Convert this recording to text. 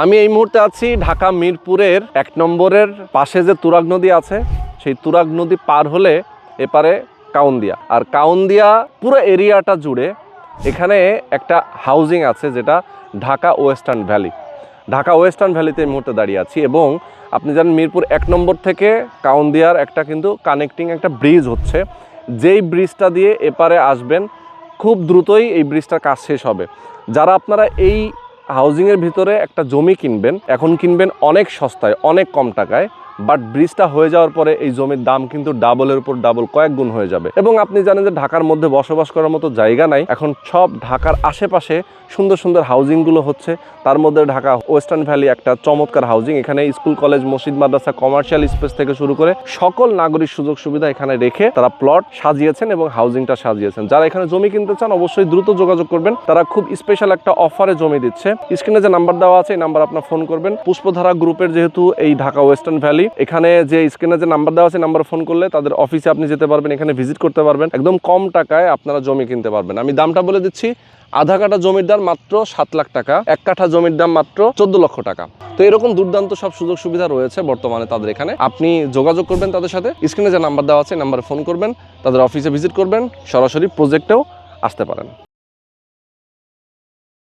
আমি এই মুহূর্তে আছি ঢাকা মিরপুরের এক নম্বরের পাশে যে তুরাগ নদী আছে, সেই তুরাগ নদী পার হলে এপারে কাউন্দিয়া। আর কাউন্দিয়া পুরো এরিয়াটা জুড়ে এখানে একটা হাউজিং আছে যেটা Dhaka western valley. Dhaka western ভ্যালিতে এই মুহূর্তে দাঁড়িয়ে আছি এবং আপনি জানেন মিরপুর এক নম্বর থেকে কাউন্দিয়ার একটা কিন্তু কানেক্টিং একটা ব্রিজ হচ্ছে। যেই ব্রিজটা দিয়ে এপারে আসবেন, খুব দ্রুতই এই ব্রিজটার কাজ শেষ হবে। যারা আপনারা এই হাউজিংয়ের ভিতরে একটা জমি কিনবেন এখন কিনবেন অনেক সস্তায় অনেক কম টাকায়। বাট ব্রিজটা হয়ে যাওয়ার পরে এই জমির দাম কিন্তু ডাবলের উপর ডাবল কয়েক গুণ হয়ে যাবে। এবং আপনি জানেন যে ঢাকার মধ্যে বসবাস করার মতো জায়গা নাই। এখন সব ঢাকার আশেপাশে সুন্দর সুন্দর হাউজিংগুলো হচ্ছে। তার মধ্যে ঢাকা ওয়েস্টার্ন ভ্যালি একটা চমৎকার হাউজিং এখানে স্কুল কলেজ মসজিদ, মাদ্রাসা কমার্শিয়াল স্পেস থেকে শুরু করে সকল নাগরিক সুযোগ সুবিধা এখানে রেখে তারা প্লট সাজিয়েছেন এবং হাউজিংটা সাজিয়েছেন। যারা এখানে জমি কিনতে চান অবশ্যই দ্রুত যোগাযোগ করবেন। তারা খুব স্পেশাল একটা অফারে জমি দিচ্ছে। স্ক্রিনে যে নাম্বার দেওয়া আছে, এই নাম্বার আপনার ফোন করবেন। পুষ্পধারা গ্রুপের যেহেতু এই ঢাকা ওয়েস্টার্ন ভ্যালি এখানে যে স্ক্রিনে যে নাম্বার দেওয়া আছে নাম্বার ফোন করলে তাদের অফিসে আপনি যেতে পারবেন, এখানে ভিজিট করতে পারবেন। একদম কম টাকায় আপনারা জমি কিনতে পারবেন। আমি দামটা বলে দিচ্ছি, আধা কাঠা জমির দাম মাত্র সাত লাখ টাকা, এক কাঠা জমির দাম মাত্র চোদ্দ লক্ষ টাকা। তো এরকম দুর্দান্ত সব সুযোগ সুবিধা রয়েছে বর্তমানে তাদের এখানে। আপনি যোগাযোগ করবেন তাদের সাথে স্ক্রিনে যে নাম্বার দেওয়া আছে নাম্বারে ফোন করবেন, তাদের অফিসে ভিজিট করবেন, সরাসরি প্রজেক্টেও আসতে পারেন।